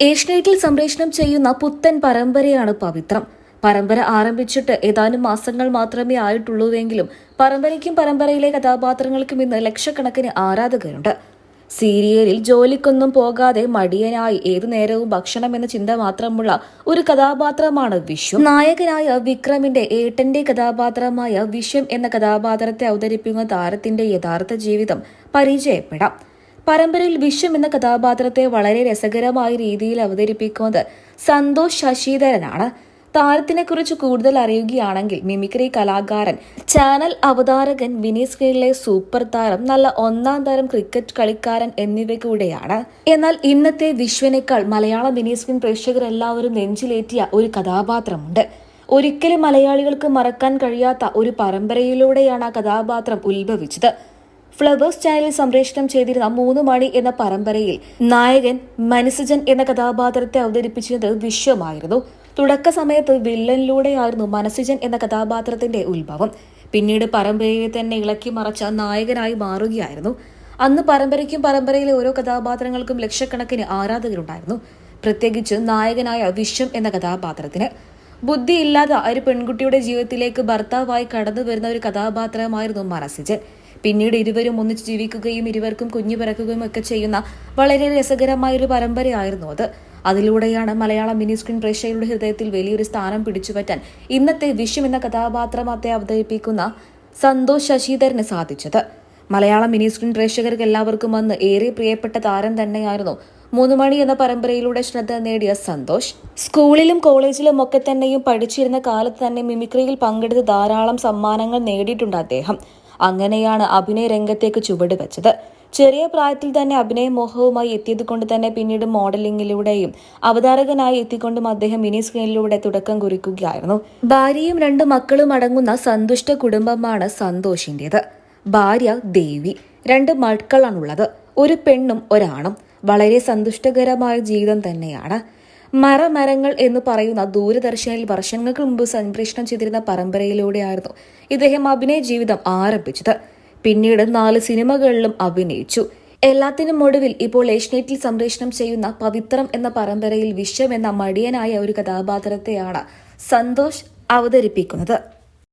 ഏഷ്യനെറ്റിൽ സംപ്രേഷണം ചെയ്യുന്ന പുത്തൻ പരമ്പരയാണ് പവിത്രം. പരമ്പര ആരംഭിച്ചിട്ട് ഏതാനും മാസങ്ങൾ മാത്രമേ ആയിട്ടുള്ളൂവെങ്കിലും പരമ്പരയ്ക്കും പരമ്പരയിലെ കഥാപാത്രങ്ങൾക്കും ഇന്ന് ലക്ഷക്കണക്കിന് ആരാധകരുണ്ട്. സീരിയലിൽ ജോലിക്കൊന്നും പോകാതെ മടിയനായി ഏതു നേരവും ഭക്ഷണം എന്ന ചിന്ത മാത്രമുള്ള ഒരു കഥാപാത്രമാണ് വിശ്വം. നായകനായ വിക്രമിന്റെ ഏട്ടന്റെ കഥാപാത്രമായ വിശ്വം എന്ന കഥാപാത്രത്തെ അവതരിപ്പിക്കുന്ന താരത്തിന്റെ യഥാർത്ഥ ജീവിതം പരിചയപ്പെടാം. പരമ്പരയിൽ വിശ്വം എന്ന കഥാപാത്രത്തെ വളരെ രസകരമായ രീതിയിൽ അവതരിപ്പിക്കുന്നത് സന്തോഷ് ശശിധരനാണ്. താരത്തിനെ കുറിച്ച് കൂടുതൽ അറിയുകയാണെങ്കിൽ മിമിക്രി കലാകാരൻ ചാനൽ അവതാരകൻ വിനീത് സ്ക്രീനിലെ സൂപ്പർ താരം നല്ല ഒന്നാം തരം ക്രിക്കറ്റ് കളിക്കാരൻ എന്നിവ കൂടെയാണ് എന്നാൽ ഇന്നത്തെ വിശ്വനേക്കാൾ മലയാള മിനി സ്ക്രീൻ പ്രേക്ഷകർ എല്ലാവരും നെഞ്ചിലേറ്റിയ ഒരു കഥാപാത്രമുണ്ട്. ഒരിക്കലും മലയാളികൾക്ക് മറക്കാൻ കഴിയാത്ത ഒരു പരമ്പരയിലൂടെയാണ് ആ കഥാപാത്രം ഉത്ഭവിച്ചത്. ഫ്ലവേഴ്സ് ചാനലിൽ സംപ്രേഷണം ചെയ്തിരുന്ന മൂന്ന് മണി എന്ന പരമ്പരയിൽ നായകൻ മനസ്സജൻ എന്ന കഥാപാത്രത്തെ അവതരിപ്പിച്ചത് വിശ്വമായിരുന്നു. തുടക്ക സമയത്ത് വില്ലനിലൂടെയായിരുന്നു മനസ്സജൻ എന്ന കഥാപാത്രത്തിന്റെ ഉത്ഭവം. പിന്നീട് പരമ്പരയെ തന്നെ ഇളക്കി മറച്ച നായകനായി മാറുകയായിരുന്നു. അന്ന് പരമ്പരയ്ക്കും പരമ്പരയിലെ ഓരോ കഥാപാത്രങ്ങൾക്കും ലക്ഷക്കണക്കിന് ആരാധകരുണ്ടായിരുന്നു. പ്രത്യേകിച്ച് നായകനായ വിശ്വം എന്ന കഥാപാത്രത്തിന്. ബുദ്ധിയില്ലാത്ത ഒരു പെൺകുട്ടിയുടെ ജീവിതത്തിലേക്ക് ഭർത്താവായി കടന്നു വരുന്ന ഒരു കഥാപാത്രമായിരുന്നു മറസിജൻ പിന്നീട് ഇരുവരും ഒന്നിച്ച് ജീവിക്കുകയും ഇരുവർക്കും കുഞ്ഞു പിറക്കുകയും ഒക്കെ ചെയ്യുന്ന വളരെ രസകരമായ ഒരു പരമ്പരയായിരുന്നു അത്. അതിലൂടെയാണ് മലയാള മിനി സ്ക്രീൻ പ്രേക്ഷകരുടെ ഹൃദയത്തിൽ വലിയൊരു സ്ഥാനം പിടിച്ചുപറ്റാൻ ഇന്നത്തെ വിഷം എന്ന കഥാപാത്രത്തെ അവതരിപ്പിക്കുന്ന സന്തോഷ് ശശിധരന് സാധിച്ചത്. മലയാള മിനി സ്ക്രീൻ പ്രേക്ഷകർക്ക് എല്ലാവർക്കും അന്ന് ഏറെ പ്രിയപ്പെട്ട താരം തന്നെയായിരുന്നു മൂന്ന് മണി എന്ന പരമ്പരയിലൂടെ ശ്രദ്ധ നേടിയ സന്തോഷ് സ്കൂളിലും കോളേജിലും ഒക്കെ തന്നെയും പഠിച്ചിരുന്ന കാലത്ത് തന്നെ മിമിക്രിയിൽ പങ്കെടുത്ത് ധാരാളം സമ്മാനങ്ങൾ നേടിയിട്ടുണ്ട് അദ്ദേഹം. അങ്ങനെയാണ് അഭിനയ രംഗത്തേക്ക് ചുവട് വെച്ചത്. ചെറിയ പ്രായത്തിൽ തന്നെ അഭിനയ മോഹവുമായി എത്തിയത് കൊണ്ട് തന്നെ പിന്നീട് മോഡലിംഗിലൂടെയും അവതാരകനായി എത്തിക്കൊണ്ടും അദ്ദേഹം മിനി സ്ക്രീനിലൂടെ തുടക്കം കുറിക്കുകയായിരുന്നു. ഭാര്യയും രണ്ട് മക്കളും അടങ്ങുന്ന സന്തുഷ്ട കുടുംബമാണ് സന്തോഷിന്റേത്. ഭാര്യ ദേവി രണ്ട് മക്കളാണുള്ളത്. ഒരു പെണ്ണും ഒരാണും. വളരെ സന്തുഷ്ടകരമായ ജീവിതം തന്നെയാണ്. മരമരങ്ങൾ എന്ന് പറയുന്ന ദൂരദർശനിൽ വർഷങ്ങൾക്ക് മുമ്പ് സംപ്രേഷണം ചെയ്തിരുന്ന പരമ്പരയിലൂടെയായിരുന്നു ഇദ്ദേഹം അഭിനയ ജീവിതം ആരംഭിച്ചത്. പിന്നീട് നാല് സിനിമകളിലും അഭിനയിച്ചു. എല്ലാത്തിനും ഒടുവിൽ ഇപ്പോൾ ഏഷ്യനെറ്റിൽ സംപ്രേഷണം ചെയ്യുന്ന പവിത്രം എന്ന പരമ്പരയിൽ വിശ്വം എന്ന മടിയനായ ഒരു കഥാപാത്രത്തെയാണ് സന്തോഷ് അവതരിപ്പിക്കുന്നത്.